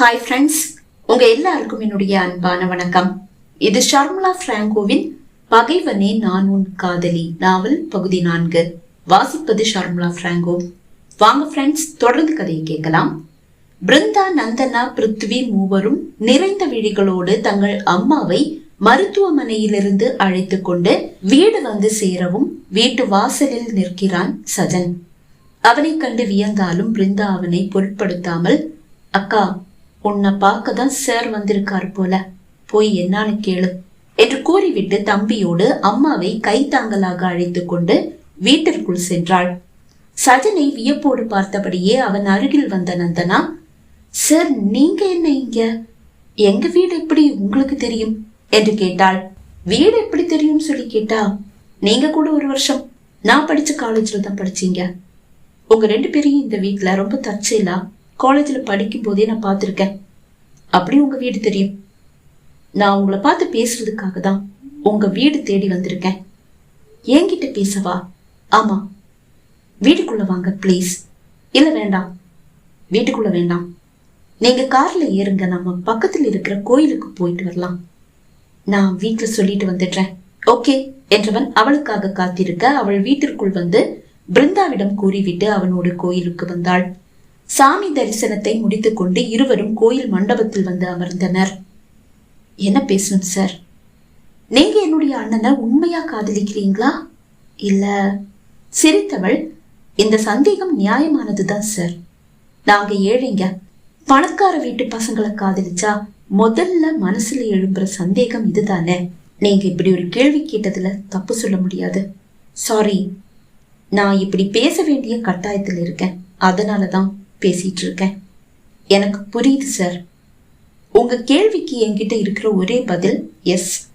Hi friends உங்க எல்லாருக்கும் என்னுடைய அன்பான வணக்கம். இது ஷர்மலா பிராங்கோவின் பகைவனே நான் உன் காதலி நாவல் பகுதி நான்கு. வாசிப்பது ஷர்மலா பிராங்கோ. வாங்க ஃப்ரெண்ட்ஸ் தொடர்ந்து கதையை கேட்கலாம். பிருந்தா நந்தனா பிருத்வி மூவரும் நிறைந்த விழிகளோடு தங்கள் அம்மாவை மருத்துவமனையிலிருந்து அழைத்து கொண்டு வீடு வந்து சேரவும் வீட்டு வாசலில் நிற்கிறான் சஜன். அவனை கண்டு வியந்தாலும் பிருந்தா அவனை பொருட்படுத்தாமல் அக்கா உன்னை பார்க்க தான் சார் வந்திருக்காரு போல. போய் என்னான்னு கேளு. என்று கூறிவிட்டு தம்பியோடு அம்மாவை கைத்தாங்கலாக அழைத்து கொண்டு வீட்டிற்குள் சென்றாள். சஜனை வியப்போடு பார்த்தபடியே அவன் அருகில் வந்த நந்தனா சார் நீங்க என்ன இங்க? எங்க வீடு எப்படி உங்களுக்கு தெரியும்? என்று கேட்டாள். வீடு எப்படி தெரியும் சொல்லி கேட்டா நீங்க கூட ஒரு வருஷம். நான் படிச்ச காலேஜ்ல தான் படிச்சீங்க. உங்க ரெண்டு பேரையும் இந்த வீட்டுல ரொம்ப தற்செயலா காலேஜில் படிக்கும் போதே நான் பார்த்துருக்கேன். அப்படி உங்கள் வீடு தெரியும். நான் உங்களை பார்த்து பேசுறதுக்காக தான் உங்கள் வீடு தேடி வந்திருக்கேன். என்கிட்ட பேசவா? ஆமாம் வீட்டுக்குள்ளே வாங்க ப்ளீஸ் இல்லை வேண்டாம். வீட்டுக்குள்ளே வேண்டாம். நீங்கள் காரில் ஏறுங்க நம்ம பக்கத்தில் இருக்கிற கோயிலுக்கு போயிட்டு வரலாம். நான் வீட்டில் சொல்லிட்டு வந்துடுறேன். ஓகே? என்றவன் அவளுக்காக காத்திருக்க அவள் வீட்டிற்குள் வந்து பிருந்தாவிடம் கூறிவிட்டு அவனோடு கோயிலுக்கு வந்தாள். சாமி தரிசனத்தை முடித்துக்கொண்டு இருவரும் கோயில் மண்டபத்தில் வந்து அமர்ந்தனர். என்ன பேசணும் சார்? நீங்க என்னுடைய அண்ணனை உண்மையா காதலிக்கிறீங்களா? இல்ல சிரித்தவள் இந்த சந்தேகம் நியாயமானதுதான் சார். நாங்க ஏழைங்க. பணக்கார வீட்டு பசங்களை காதலிச்சா முதல்ல மனசுல எழும்புற சந்தேகம் இதுதானே. நீங்க இப்படி ஒரு கேள்வி கேட்டதுல தப்பு சொல்ல முடியாது. சாரி நான் இப்படி பேச வேண்டிய கட்டாயத்தில் இருக்கேன். அதனால தான் பேசிட்டு இருக்கேன் எனக்கு புரியுது சார் உங்க கேள்விக்கு என்கிட்ட இருக்கிற ஒரே பதில் எஸ்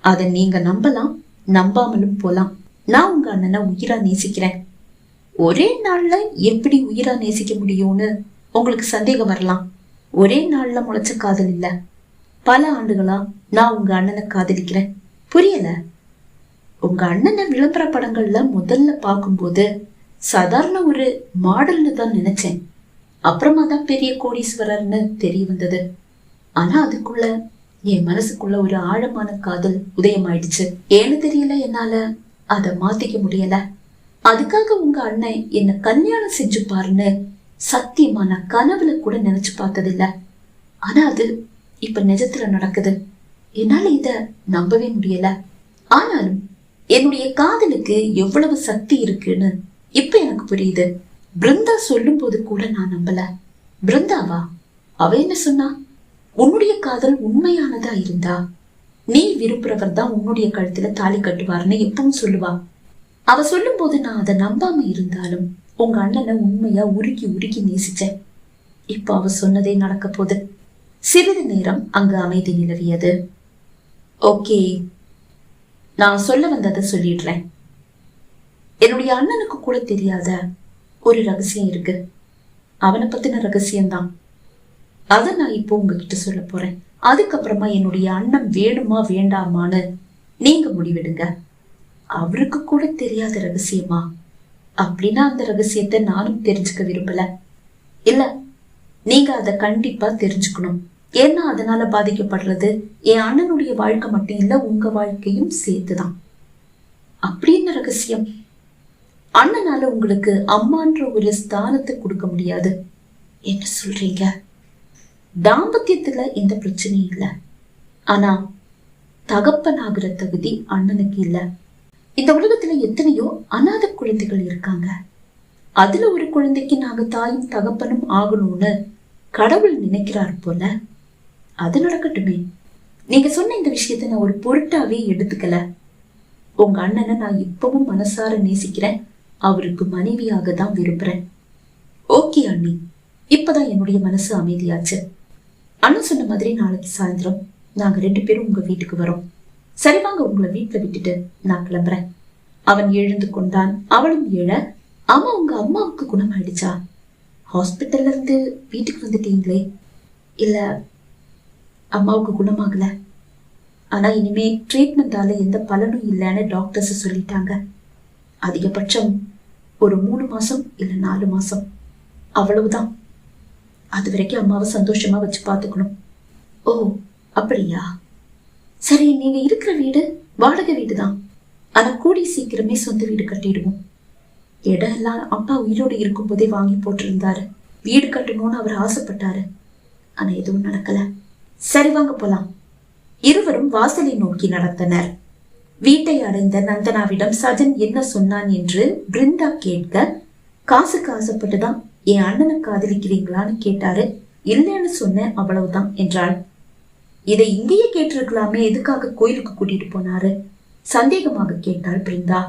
அதை நீங்க நம்பலாம் நம்பாமலும் போலாம். நான் உங்க அண்ணனை உயிரா நேசிக்கிறேன். ஒரே நாள்ல எப்படி உயிரா நேசிக்க முடியும்னு உங்களுக்கு சந்தேகம் வரலாம். ஒரே நாள்ல முளைச்ச காதல் இல்ல. பல ஆண்டுகளா நான் உங்க அண்ணனை காதலிக்கிறேன். புரியல? உங்க அண்ணனை விளம்பர படங்கள்ல முதல்ல பார்க்கும்போது சாதாரண ஒரு மாடல்னு தான் நினைச்சேன். அப்புறமா தான் பெரிய கோடீஸ்வரர்னு தெரிய வந்தது. ஆனா அதுக்குள்ள என் மனசுக்குள்ள ஒரு ஆழமான காதல் உதயமாயிடுச்சு. ஏன்னு தெரியல என்னால அத மாத்திக்க முடியல. அதுக்காக உங்க அண்ணன் என்ன கல்யாணம் செஞ்சு பாருன்னு சத்தியமா நான் கனவுல கூட நினைச்சு பார்த்ததில்ல. ஆனா அது இப்ப நிஜத்துல நடக்குது. என்னால இத நம்பவே முடியல. ஆனாலும் என்னுடைய காதலுக்கு எவ்வளவு சக்தி இருக்குன்னு இப்ப எனக்கு புரியுது. பிருந்தா சொல்லும் போது கூட நான் நம்பல. பிருந்தாவா? அவ என்ன சொன்னா? உன்னுடைய காதல் உண்மையானதா இருந்தா நீ விரும்புறவர் தான் உன்னுடைய கழுத்துல தாலி கட்டுவார்னு எப்பவும் சொல்லுவா. அவ சொல்லும் போது நான் அதை நம்பாம இருந்தாலும் உங்க அண்ணனை உண்மையா உருக்கி உருக்கி நேசிச்சேன். இப்போ அவ சொன்னதே நடக்க போகுது. சிறிது நேரம் அங்கு அமைதி நிலவியது. ஓகே. நான் சொல்ல வந்ததை சொல்லிடுறேன். என்னுடைய அண்ணனுக்கு கூட தெரியாத ஒரு ரகசியம் இருக்கு. அவனை பத்தின ரகசியம்தான். அதை நான் இப்போ உங்ககிட்ட சொல்ல போறேன். அதுக்கப்புறமா என்னுடைய அண்ணன் வேணுமா வேண்டாமான்னு நீங்க முடிவெடுங்க. அவருக்கு கூட தெரியாத ரகசியமா? அப்படின்னா அந்த ரகசியத்தை நானும் தெரிஞ்சுக்க விரும்பல. இல்ல நீங்க அதை கண்டிப்பா தெரிஞ்சுக்கணும். ஏன்னா அதனால பாதிக்கப்படுறது என் அண்ணனுடைய வாழ்க்கை மட்டும் இல்ல உங்க வாழ்க்கையும் சேர்த்துதான். அப்படின்னு ரகசியம் அண்ணனால உங்களுக்கு அம்மான்ற ஒரு ஸ்தானத்தை கொடுக்க முடியாது. என்ன சொல்றீங்க? தாம்பத்தியத்துல எந்த பிரச்சனையும் இல்ல. ஆனா தகப்பனாகிற தகுதி அண்ணனுக்கு இல்ல. இந்த உலகத்துல எத்தனையோ அநாத குழந்தைகள் இருக்காங்க. அதுல ஒரு குழந்தைக்கு நாங்க தாயும் தகப்பனும் ஆகணும்னு கடவுள் நினைக்கிறார் போல அது நடக்கட்டுமே. நீங்க சொன்ன இந்த விஷயத்த நான் ஒரு பொருட்டாவே எடுத்துக்கல. உங்க அண்ணனை நான் இப்பவும் மனசார நேசிக்கிறேன். அவருக்கு மனைவியாக தான் விரும்புறேன். ஓகே அண்ணி. இப்பதான் என்னுடைய மனசு அமைதியாச்சு. அண்ணன் சொன்ன மாதிரி நாளைக்கு சாயந்தரம் நாங்க ரெண்டு பேரும் உங்க வீட்டுக்கு வரோம். சரி வாங்க உங்களை வீட்டுல விட்டுட்டு நான் கிளம்புறேன். அவன் எழுந்து கொண்டான். அவளும் எழ ஆமா உங்க அம்மாவுக்கு குணமாயிடுச்சா? ஹாஸ்பிட்டல்ல இருந்து வீட்டுக்கு வந்துட்டீங்களே? இல்ல அம்மாவுக்கு குணமாகல. ஆனா இனிமே ட்ரீட்மெண்டால எந்த பலனும் இல்லைன்னு டாக்டர்ஸ் சொல்லிட்டாங்க. அதிகபட்சம் ஒரு மூணு மாசம் இல்ல நாலு மாசம். அவ்வளவுதான். அது வரைக்கும் அம்மாவை சந்தோஷமா வச்சு பார்த்துக்கணும். ஓ அப்படியா? சரி நீங்க இருக்கிற வீடு வாடகை வீடு தான் ஆனா கூடி சீக்கிரமே சொந்த வீடு கட்டிடுவோம். இடம் எல்லாம் அப்பா உயிரோடு இருக்கும்போதே வாங்கி போட்டிருந்தாரு. வீடு கட்டணும்னு அவர் ஆசைப்பட்டாரு. ஆனா எதுவும் நடக்கல. சரி வாங்க போலாம். இருவரும் வாசலை நோக்கி நடந்தனர். வீட்டை அடைந்த நந்தனாவிடம் சஜன் என்ன சொன்னான் என்று பிருந்தா கேட்க காசுக்கு ஆசைப்பட்டுதான் என் அண்ணனை காதலிக்கிறீங்களான்னு கேட்டாரு. இல்லைன்னு சொன்னேன் அவ்வளவுதான் என்றாள். இதை இங்கேயே கேட்டிருக்கலாமே எதுக்காக கோயிலுக்கு கூட்டிட்டு போனாரு? சந்தேகமாக கேட்டாள் பிருந்தா.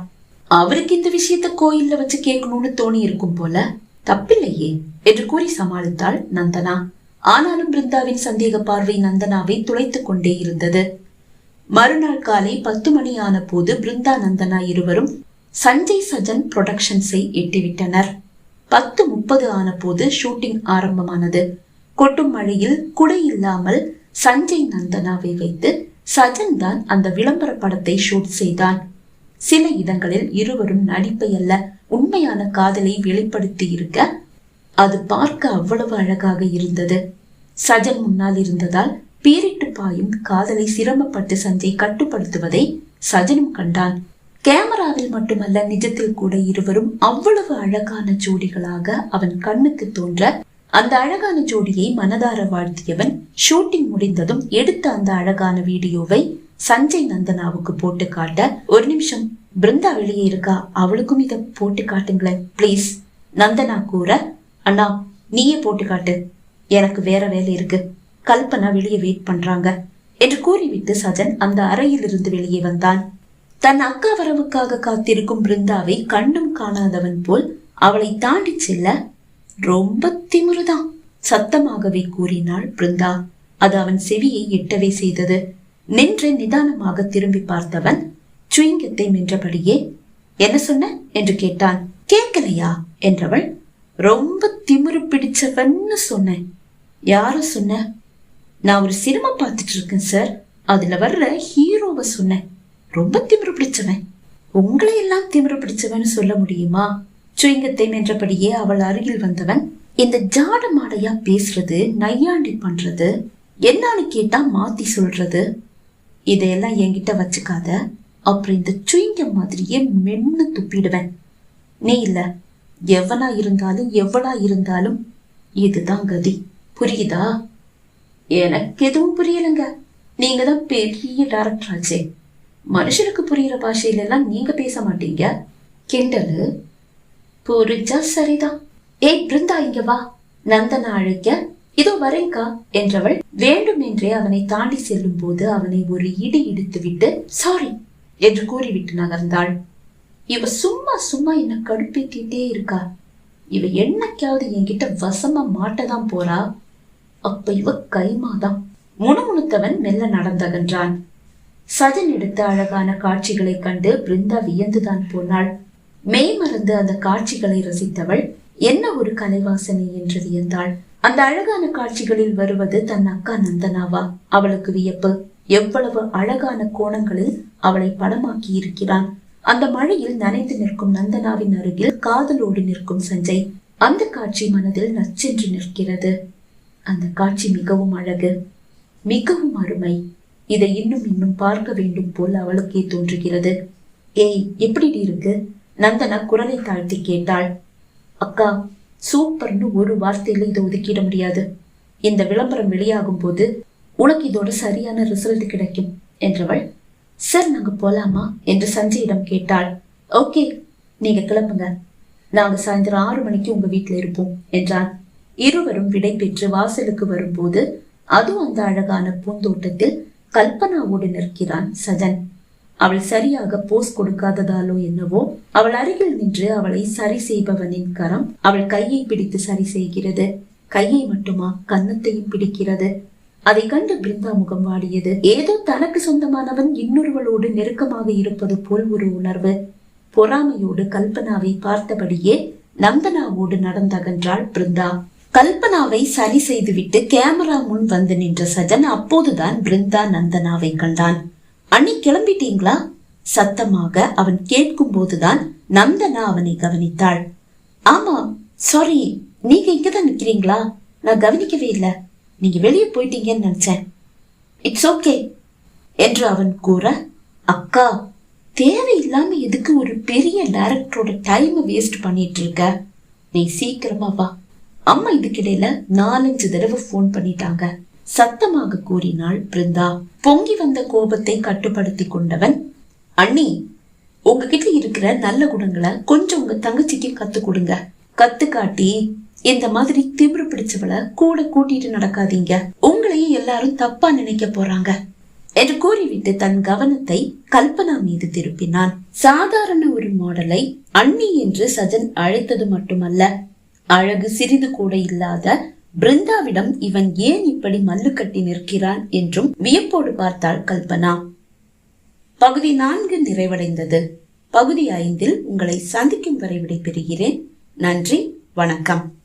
அவருக்கு இந்த விஷயத்த கோயில்ல வச்சு கேட்கணும்னு தோணி இருக்கும் போல. தப்பில்லையே என்று கூறி சமாளித்தாள் நந்தனா. ஆனாலும் பிருந்தாவின் சந்தேக பார்வை நந்தனாவை துளைத்துக் கொண்டே இருந்தது. மறுநாள் காலை பத்து மணி ஆன போது பிருந்தா நந்தனா இருவரும் சஞ்சய் சஜன் புரொடக்ஷன்ஸை எட்டிவிட்டனர். பத்து முப்பது ஆன போது ஷூட்டிங் ஆரம்பமானது. கொட்டும் மழையில் குடை இல்லாமல் சஞ்சய் நந்தனாவை வைத்து சஜன் தான் அந்த விளம்பர படத்தை ஷூட் செய்தான். சில இடங்களில் இருவரும் நடிப்பை அல்ல உண்மையான காதலை வெளிப்படுத்தி இருக்க அது பார்க்க அவ்வளவு அழகாக இருந்தது. சஜன் முன்னால் இருந்ததால் பீரிட் பாயும் காதலை சிரமப்பட்டு சஞ்சய் கட்டுப்படுத்துவதை சஜனும் கண்டான். கேமராவில் மட்டுமல்ல நிஜத்தில் கூட இருவரும் அவ்வளவு அழகான ஜோடிகளாக அவன் கண்ணுக்கு தோன்ற அந்த அழகான ஜோடியை மனதார வாழ்த்தியவன் ஷூட்டிங் முடிந்ததும் எடுத்த அந்த அழகான வீடியோவை சஞ்சய் நந்தனாவுக்கு போட்டு காட்ட ஒரு நிமிஷம் பிருந்தா வெளியே இருக்கா? அவளுக்கும் இதை போட்டு காட்டுங்களேன் ப்ளீஸ் நந்தனா கூற அண்ணா நீயே போட்டு காட்டு. எனக்கு வேற வேலை இருக்கு. கல்பனா வெளியே வெயிட் பண்றாங்க என்று கூறிவிட்டு சஜன் அந்த அறையிலிருந்து வெளியே வந்தான். தன் அக்கா வரவுக்காக காத்திருக்கும் பிருந்தாவை கண்ணும் காணாதவன் போல் அவளை தாண்டி செல்ல ரொம்ப திமிருதான் சத்தமாகவே கூறினாள் பிருந்தா. அது அவன் செவியை எட்டவே செய்தது. நின்று நிதானமாக திரும்பி பார்த்தவன் சுயங்கத்தை நின்றபடியே என்ன சொன்ன? என்று கேட்டான். கேட்கலையா? என்றவள் ரொம்ப திமிரு பிடிச்சவன்னு சொன்னேன். யார சொன்ன? நான் ஒரு சினிமா பார்த்துட்டு இருக்கேன் சார் அதுல வர்ற ஹீரோவை சொன்னேன். ரொம்ப திமிரு பிடிச்சவன். உங்களை எல்லாம் திமிரு பிடிச்சவன் சொல்ல முடியுமா? சுயங்கத்தை என்றபடியே அவள் அருகில் வந்தவன் இந்த ஜாட மாடையா பேசுறது நையாண்டி பண்றது என்னான்னு கேட்டா மாத்தி சொல்றது? இதையெல்லாம் என்கிட்ட வச்சுக்காத. அப்புறம் இந்த சுயிங்க மாதிரியே மென்னு துப்பிடுவேன். நீ இல்ல. எவனா இருந்தாலும் எவ்வளா இருந்தாலும் இதுதான் கதி. புரியுதா? எனக்கு எதுவும் புரியலங்க. நீங்க தான் பெரிய டேரக்டர் ஆச்சே. மனுஷனுக்கு புரியுற பாஷையில எல்லாம் நீங்க பேச மாட்டீங்க. கிண்டலு? புரிஞ்சா சரிதான். ஏய் பிருந்தா இங்க வா. நந்தனை அழைக்க. இதோ வரேங்கா என்றவள் வேண்டுமென்றே அவனை தாண்டி செல்லும் போது அவனை ஒரு இடி இடித்து விட்டு சாரி என்று கூறிவிட்டு நகர்ந்தாள். இவ சும்மா சும்மா என்ன கடுப்பேத்திட்டே இருக்கா. இவ என்னைக்காவது என்கிட்ட வசமா மாட்டதான் போறா. அப்ப இவ கைமாதான் முணுமுணுத்தவன் மெல்ல நடந்தகன்றான். சஜன் எடுத்த அழகான காட்சிகளை கண்டு பிருந்தா வியந்துதான் போனாள். மெய் மறந்து அந்த காட்சிகளை ரசித்தவள் என்ன ஒரு கலைவாசனை? என்று வியந்தாள். அந்த அழகான காட்சிகளில் வருவது தன் அக்கா நந்தனாவா? அவளுக்கு வியப்பு. எவ்வளவு அழகான கோணங்களில் அவளை படமாக்கி இருக்கிறான். அந்த மழையில் நனைந்து நிற்கும் நந்தனாவின் அருகில் காதலோடு நிற்கும் சஞ்சய். அந்த காட்சி மனதில் நச்சென்று நிற்கிறது. அந்த காட்சி மிகவும் அழகு மிகவும் அருமை. இதை இன்னும் இன்னும் பார்க்க வேண்டும் போல் அவளுக்கே தோன்றுகிறது. ஏய் எப்படி இருக்கு? நந்தனா குரலை தாழ்த்தி கேட்டாள். அக்கா சூப்பர்னு ஒரு வார்த்தையில இதை ஒதுக்கிட முடியாது. இந்த விளம்பரம் வெளியாகும் போது உனக்கு இதோட சரியான ரிசல்ட் கிடைக்கும் என்றவள். சார் நாங்க போலாமா? என்று சஞ்சயிடம் கேட்டாள். ஓகே நீங்க கிளம்புங்க. நாங்க சாயந்தரம் ஆறு மணிக்கு உங்க வீட்டில் இருப்போம் என்றான். இருவரும் விடை பெற்று வாசலுக்கு வரும்போது அது அந்த அழகான பூந்தோட்டத்தில் கல்பனாவோடு நிற்கிறான் சஜன். அவள் சரியாக போஸ் கொடுக்காததாலோ என்னவோ அவள் அருகில் நின்று அவளை சரி செய்பவனின் கரம் அவள் கையை பிடித்து சரி செய்கிறது. கையை மட்டுமா? கன்னத்தையும் பிடிக்கிறது. அதை கண்டு பிருந்தா முகம் வாடியது. ஏதோ தனக்கு சொந்தமானவன் இன்னொருவளோடு நெருக்கமாக இருப்பது போல் ஒரு உணர்வு. பொறாமையோடு கல்பனாவை பார்த்தபடியே நந்தனாவோடு நடந்தகன்றாள் பிருந்தா. கல்பனாவை சரி செய்துவிட்டு கேமரா முன் வந்து நின்ற சஜன் அப்போதுதான் பிருந்தா நந்தனாவை கண்டான். அண்ணி கிளம்பிட்டீங்களா? சத்தமாக அவன் கேட்கும் போதுதான் நந்தனா அவனை கவனித்தாள். ஆமா சாரி நீங்க இங்கதான் நிக்கிறீங்களா? நான் கவனிக்கவே இல்லை. நீங்க வெளியே போயிட்டீங்கன்னு நினைச்சேன். இட்ஸ் ஓகே என்று அவன் கூற அக்கா தேவையில்லாம எதுக்கு ஒரு பெரிய டைரக்டரோட டைமை வேஸ்ட் பண்ணிட்டு இருக்க? நீ சீக்கிரமா வா. அம்மா இதுக்கிடையில நாலஞ்சு தடவை போன் பண்ணிட்டாங்க. சத்தமாக கூறினாள் பிருந்தா பொங்கி வந்த கோபத்தை கட்டுப்படுத்தி கொண்டவன் அண்ணி உங்ககிட்ட இருக்கிற நல்ல குணங்களை கொஞ்சம் உங்க தங்கச்சிக்கு கத்து கொடுங்க. கத்து காட்டி இந்த மாதிரி திமிரு பிடிச்சவளை கூட கூட்டிட்டு நடக்காதீங்க. உங்களையும் எல்லாரும் தப்பா நினைக்க போறாங்க. என்று கூறிவிட்டு தன் கவனத்தை கல்பனா மீது திருப்பினான். சாதாரண ஒரு மாடலை அண்ணி என்று சஜன் அழைத்தது மட்டுமல்ல அழகு சிறிது கூட இல்லாத பிருந்தாவிடம் இவன் ஏன் இப்படி மல்லு கட்டி நிற்கிறான் என்றும் வியப்போடு பார்த்தாள் கல்பனா. பகுதி நான்கு நிறைவடைந்தது. பகுதி ஐந்தில் உங்களை சந்திக்கும் வரை விடைபெறுகிறேன். நன்றி வணக்கம்.